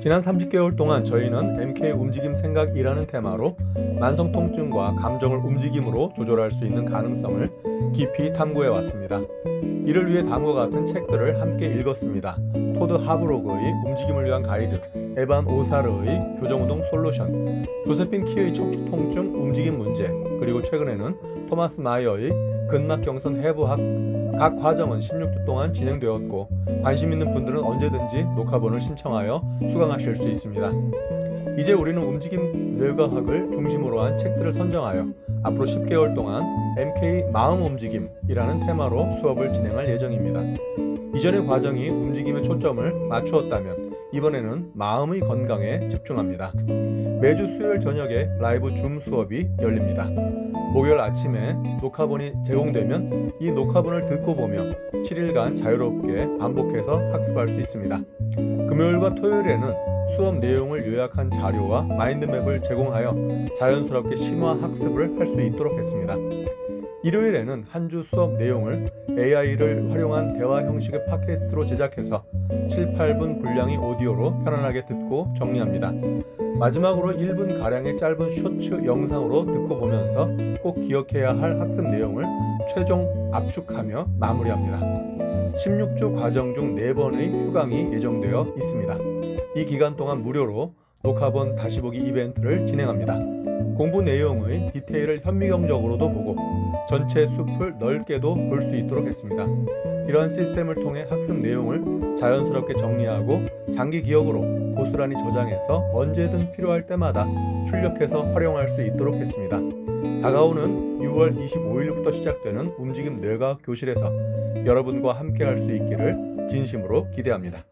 지난 30개월 동안 저희는 MK 움직임 생각이라는 테마로 만성 통증과 감정을 움직임으로 조절할 수 있는 가능성을 깊이 탐구해 왔습니다. 이를 위해 다음과 같은 책들을 함께 읽었습니다. 토드 하브로그의 움직임을 위한 가이드, 에반 오사르의 교정운동 솔루션, 조세핀 키의 척추 통증 움직임 문제, 그리고 최근에는 토마스 마이어의 근막 경선 해부학 각 과정은 16주 동안 진행되었고 관심 있는 분들은 언제든지 녹화본을 신청하여 수강하실 수 있습니다. 이제 우리는 움직임 뇌과학을 중심으로 한 책들을 선정하여 앞으로 10개월 동안 MK 마음 움직임이라는 테마로 수업을 진행할 예정입니다. 이전의 과정이 움직임에 초점을 맞추었다면 이번에는 마음의 건강에 집중합니다. 매주 수요일 저녁에 라이브 줌 수업이 열립니다. 목요일 아침에 녹화본이 제공되면 이 녹화본을 듣고 보며 7일간 자유롭게 반복해서 학습할 수 있습니다. 금요일과 토요일에는 수업 내용을 요약한 자료와 마인드맵을 제공하여 자연스럽게 심화 학습을 할 수 있도록 했습니다. 일요일에는 한 주 수업 내용을 AI를 활용한 대화 형식의 팟캐스트로 제작해서 7, 8분 분량의 오디오로 편안하게 듣고 정리합니다. 마지막으로 1분 가량의 짧은 쇼츠 영상으로 듣고 보면서 꼭 기억해야 할 학습 내용을 최종 압축하며 마무리합니다. 16주 과정 중 4번의 휴강이 예정되어 있습니다. 이 기간 동안 무료로 녹화본 다시 보기 이벤트를 진행합니다. 공부 내용의 디테일을 현미경적으로도 보고 전체 숲을 넓게도 볼 수 있도록 했습니다. 이러한 시스템을 통해 학습 내용을 자연스럽게 정리하고 장기 기억으로 고스란히 저장해서 언제든 필요할 때마다 출력해서 활용할 수 있도록 했습니다. 다가오는 6월 25일부터 시작되는 움직임 뇌과학 교실에서 여러분과 함께 할 수 있기를 진심으로 기대합니다.